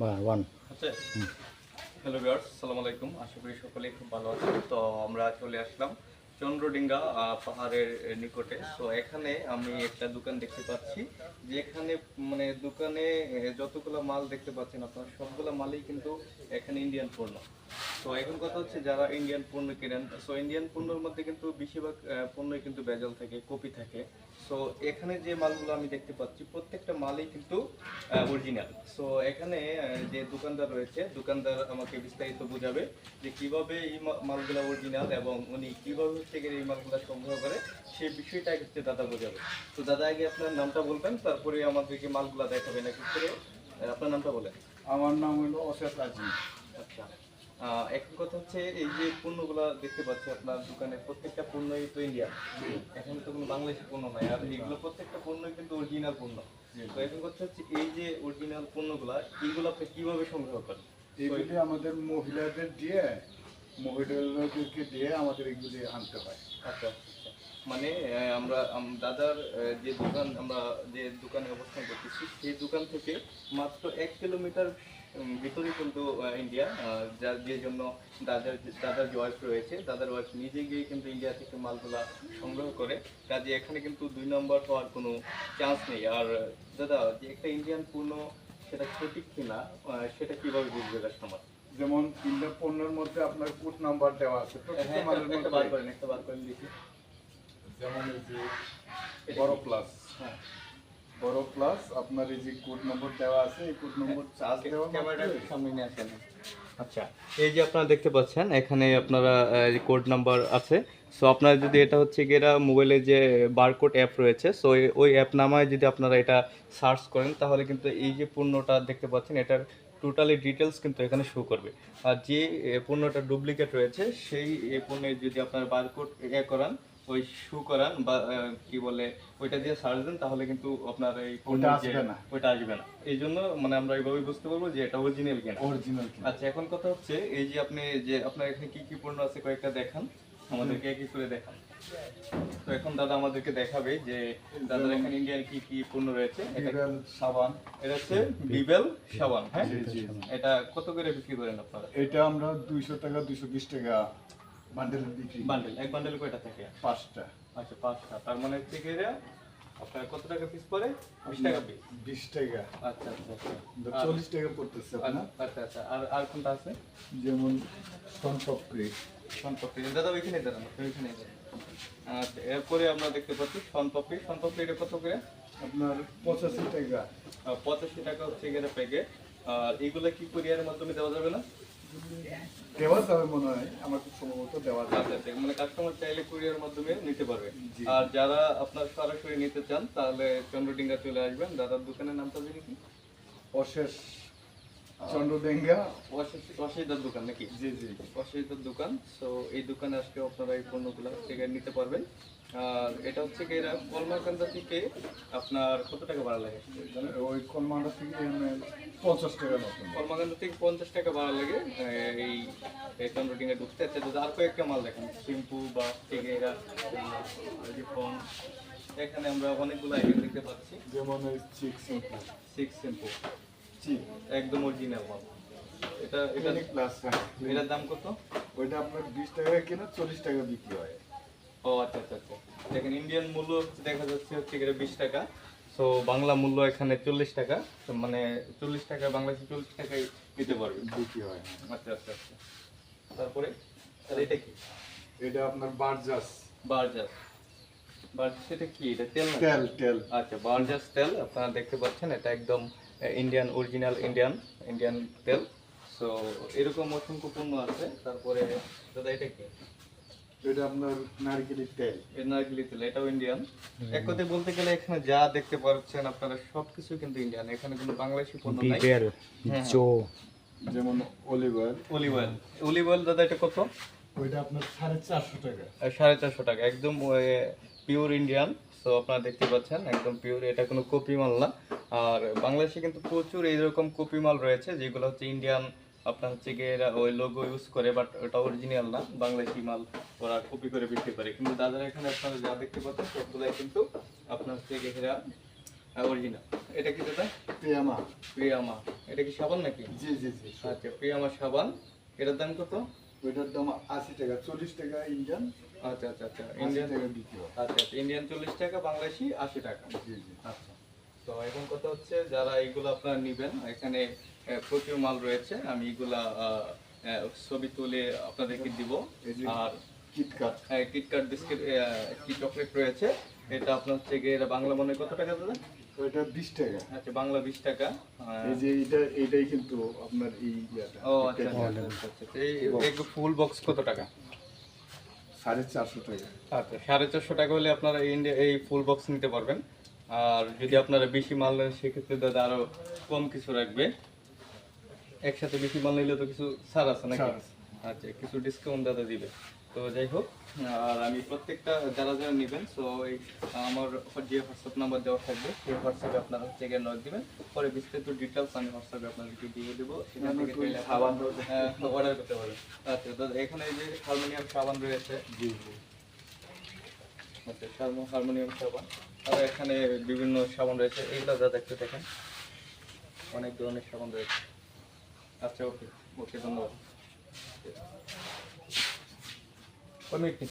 বা ওয়ান আচ্ছা। হ্যালো বিয়ার্স সালাম আলাইকুম। আশা করি সকলেই খুব ভালো আছেন। তো আমরা চলে আসলাম চন্দ্রডিঙ্গা পাহাড়ের নিকটে। তো এখানে আমি একটা দোকান দেখতে পাচ্ছি, যেখানে মানে দোকানে যতগুলো মাল দেখতে পাচ্ছেন আপনার, সবগুলো মালই কিন্তু এখানে ইন্ডিয়ান পণ্য। তো এখন কথা হচ্ছে যারা ইন্ডিয়ান পণ্য কেনেন সো ইন্ডিয়ান পণ্যের মধ্যে কিন্তু বেশিরভাগ পণ্যই কিন্তু ভেজাল থাকে, কপি থাকে। সো এখানে যে মালগুলো আমি দেখতে পাচ্ছি, প্রত্যেকটা মালই কিন্তু অরিজিনাল সো এখানে যে দোকানদার রয়েছে, দোকানদার আমাকে বিস্তারিত বোঝাবে যে কীভাবে এই মালগুলো অরিজিনাল এবং উনি কীভাবে গিয়ে এই মালগুলো সংগ্রহ করে সেই বিষয়টা হচ্ছে দাদা বোঝাবে। তো দাদা আগে আপনার নামটা বলবেন তারপরে আমাদেরকে মালগুলো দেখাবেন এক এক করে। আপনার নামটা বলেন। আমার নাম হলো অশেষ আজিজ আচ্ছা। এখন কথা হচ্ছে এই যে পণ্যগুলো দেখতে পাচ্ছি আপনার দোকানে প্রত্যেকটা পণ্যই তো ইন্ডিয়া এখানে তো কোনো বাংলাদেশি পণ্য নাই আর এগুলো প্রত্যেকটা পণ্যই কিন্তু অরিজিনাল পণ্য। তো এখন কথা হচ্ছে এই যে অরিজিনাল পণ্যগুলো এইগুলো আপনি কীভাবে সংগ্রহ করেন? এগুলি আমাদের মহিলাদের দিয়ে মহিলাদেরকে দিয়ে আমাদের এগুলি আনতে হয়। আচ্ছা আচ্ছা। মানে আমরা দাদার যে দোকান, আমরা যে দোকানে অবস্থান করতেছি, সেই দোকান থেকে মাত্র এক কিলোমিটার ভিতরে কিন্তু ইন্ডিয়া যার যে জন্য দাদার দাদার যে ওয়াইফ রয়েছে, দাদার ওয়াইফ নিজে গিয়ে কিন্তু ইন্ডিয়া থেকে মালগুলা সংগ্রহ করে, কাজে এখানে কিন্তু দুই নম্বর হওয়ার কোনো চান্স নেই। আর, দাদা, যে একটা ইন্ডিয়ান পূর্ণ সেটা সঠিক কিনা সেটা কীভাবে বুঝবে কাস্টমার যেমন ইন্ডিয়া পণ্যের মধ্যে আপনার কোড নাম্বার দেওয়া আছে প্রত্যেকটা মালের হ্যাঁ, একটা বার মধ্যে করেন একটা বার করেন দেখি। যেমন এই যে বড় প্লাস হ্যাঁ। বড় প্লাস আপনার এই যে কোড নম্বর দেওয়া আছে এই কোড নম্বর চার্জ দেওয়া ক্যামেরাটা মাত্রই একটু সামনে নিয়ে আসেন। আচ্ছা এই যে আপনারা দেখতে পাচ্ছেন, এখানে আপনারা কোড নাম্বার আছে। সো আপনারা যদি এটা হচ্ছে গিয়ে মোবাইলে যে বারকোড অ্যাপ রয়েছে সো ওই অ্যাপ নামায় যদি আপনারা এটা সার্চ করেন, তাহলে কিন্তু এই যে পণ্যটা দেখতে পাচ্ছেন, এটার টোটালি ডিটেলস কিন্তু এখানে শো করবে। আর যে পণ্যটা ডুপ্লিকেট রয়েছে, সেই পণ্যের যদি আপনার বারকোড এ করান ওই শু করান বা কি বলে ওইটা দিয়ে সার্চ দেন তাহলে কিন্তু আপনার এই ওটা আসবে না। ওইটা আসবে না। এই জন্য মানে আমরা এইভাবে বুঝতে পারব যে এটা অরিজিনাল কিনা। অরিজিনাল আচ্ছা এখন কথা হচ্ছে এই যে আপনি যে আপনার এখানে কি কি পণ্য আছে কয়েকটা দেখান আমাদেরকে এক এক করে দেখান। তো এখন দাদা আমাদেরকে দেখাবে যে দাদার এখানে ইন্ডিয়ান কি কি পণ্য রয়েছে এটা বিবেল সাবান এটা হচ্ছে বিবেল সাবান হ্যাঁ। এটা কত করে বিক্রি করেন আপনারা? এটা আমরা দুইশো টাকা দুইশো বিশ টাকা বান্ডেল বিক্রি বান্ডেল এক বান্ডেল কয়টা থাকে? পাঁচটা। আচ্ছা পাঁচটা। তার মানে হচ্ছে কি এটা আপনার কত টাকা পিস পড়ে? বিশ টাকা পিস বিশ টাকা। আচ্ছা আচ্ছা আচ্ছা। চল্লিশ টাকা পড়তেছে আপনার। আচ্ছা আচ্ছা। আর আর কোনটা আছে? যেমন সনপপ্রি সনপাপড়ি দাদা ওইখানে দাঁড়ান ওইখানে আচ্ছা এরপরে আমরা দেখতে পাচ্ছি সনপাপড়ি সনপাপড়ি এটা কত করে? আপনার পঁচাশি টাকা। পঁচাশি টাকা হচ্ছে এখানে প্যাকেট আর এগুলো কি কুরিয়ারের মাধ্যমে দেওয়া যাবে না? দেওয়া যাবে মনে হয় আমার খুব সম্ভবত দেওয়া যাবে। আচ্ছা মানে কাস্টমার চাইলে কুরিয়ার মাধ্যমে নিতে পারবে। আর যারা আপনার সরাসরি নিতে চান তাহলে চন্দ্রডিঙ্গা চলে আসবেন। দাদার দোকানের নামটা কি? অশেষ চন্দ্রডেঙ্গা। অশিদার দোকান নাকি? জি জি। অশিদার দোকান। তো এই দোকানে আজকে আপনারা এই পণ্যগুলো থেকে নিতে পারবেন। আর এটা হচ্ছে কি এরা কলমাকান্দা থেকে আপনার কত টাকা ভাড়া লাগে? ওই কলমাটা থেকে পঞ্চাশ টাকা কলমাকান্দা থেকে পঞ্চাশ টাকা ভাড়া লাগে। এই চন্দ্রডিঙ্গা ঢুকতে আচ্ছা আর কয়েকটা মাল দেখেন। শ্যাম্পু বা থেকে এরা ফোন। এখানে আমরা অনেকগুলো আইটেম দেখতে পাচ্ছি। যেমন চিক শ্যাম্পু সিক্স শ্যাম্পু একদম অরিজিনাল মাল। এটা এটা প্লাস এটার দাম কত? ওইটা আপনার বিশ টাকা কিনে চল্লিশ টাকা বিক্রি হয়। ও আচ্ছা আচ্ছা আচ্ছা। দেখেন ইন্ডিয়ান মূল্য দেখা যাচ্ছে হচ্ছে এটা বিশ টাকা। তো বাংলা মূল্য এখানে চল্লিশ টাকা। মানে চল্লিশ টাকা বাংলাদেশি চল্লিশ টাকায় নিতে পারবে। বিক্রি হয় আচ্ছা আচ্ছা আচ্ছা। তারপরে আর এটা কি? এটা আপনার বারজাস। বারজাস। বারজাস এটা কি? এটা তেল তেল তেল। আচ্ছা বারজাস তেল আপনারা দেখতে পাচ্ছেন এটা একদম ইন্ডিয়ান অরিজিনাল ইন্ডিয়ান ইন্ডিয়ান তেল। সো এরকম অসংখ্য পণ্য আছে। তারপরে দাদা এটা কি? এটা আপনার নারকেলের তেল। এর নারকেলি তেল এটাও ইন্ডিয়ান এক কথায় বলতে গেলে এখানে যা দেখতে পাচ্ছেন আপনারা সবকিছু কিন্তু ইন্ডিয়ান এখানে কোনো বাংলাদেশি পণ্য নাই। বিবেল হ্যাঁ। জো যেমন olive oil olive oil olive oil দাদা এটা কত? ওইটা আপনার সাড়ে চারশো টাকা। সাড়ে চারশো টাকা। একদম পিওর ইন্ডিয়ান তো আপনারা দেখতে পাচ্ছেন একদম পিওর এটা কোনো কপি মাল না। আর বাংলাদেশে কিন্তু প্রচুর এইরকম কপি মাল রয়েছে যেগুলো হচ্ছে ইন্ডিয়ান আপনার হচ্ছে গিয়ে এরা ওই লোগো ইউজ করে বাট ওটা অরিজিনাল না বাংলাদেশি মাল ওরা কপি করে বিক্রি করে। কিন্তু দাদার এখানে আপনারা যা দেখতে পাচ্ছেন সবগুলাই কিন্তু আপনার হচ্ছে গিয়ে এরা অরিজিনাল এটা কি দাদা? প্রিয়ামা। প্রিয়ামা। এটা কি সাবান নাকি? জি জি জি আচ্ছা প্রিয়ামা সাবান। এটার দাম কত? ওইটার দাম আশি টাকা চল্লিশ টাকা ইন্ডিয়ান আচ্ছা আচ্ছা আচ্ছা ইন্ডিয়ান ইন্ডিয়ান বিক্রি হয়। আচ্ছা আচ্ছা ইন্ডিয়ান চল্লিশ টাকা বাংলাদেশি আশি টাকা। জি জি আচ্ছা। তো এখন কথা হচ্ছে যারা এগুলো আপনারা নেবেন এখানে প্রচুর মাল রয়েছে আমি এগুলা ছবি তুলে আপনাদেরকে দিব। আর কিটকাট হ্যাঁ কিটকাট বিস্কিট একটি চকলেট রয়েছে এটা আপনার হচ্ছে গিয়ে এটা বাংলা মনে কত টাকা দাদা? ওইটা বিশ টাকা। আচ্ছা বাংলা বিশ টাকা এই যে এইটাই কিন্তু আপনার এই ও আচ্ছা আচ্ছা, আচ্ছা, আচ্ছা, আচ্ছা। এই ফুল বক্স কত টাকা? সাড়ে চারশো টাকা। আচ্ছা সাড়ে চারশো টাকা হলে আপনারা এই ইন্ডিয়া এই ফুল বক্স নিতে পারবেন। আর যদি আপনারা বেশি মাল নেন সেক্ষেত্রে দাদা আরও কম কিছু রাখবে। একসাথে বেশি মাল নিলে তো কিছু ছাড় আছে নাকি? আচ্ছা কিছু ডিসকাউন্ট দাদা দিবে। তো যাই হোক আর আমি প্রত্যেকটা যারা যারা নেবেন তো এই আমার যে হোয়াটসঅ্যাপ নাম্বার দেওয়া থাকবে সেই হোয়াটসঅ্যাপে আপনারা হচ্ছে গিয়ে নক দেবেন। পরে বিস্তারিত ডিটেলস আমি হোয়াটসঅ্যাপে আপনাদেরকে দিয়ে দেবো। সেখান থেকে অর্ডার করতে পারবেন। আচ্ছা দাদা এখানে এই যে হারমোনিয়াম সাবান রয়েছে। জি। আচ্ছা হারমো- হারমোনিয়াম সাবান। আর এখানে বিভিন্ন সাবান রয়েছে। এইগুলো যা দেখতে দেখেন অনেক ধরনের সাবান রয়েছে। আচ্ছা ওকে ওকে ধন্যবাদ। Пам'ятник.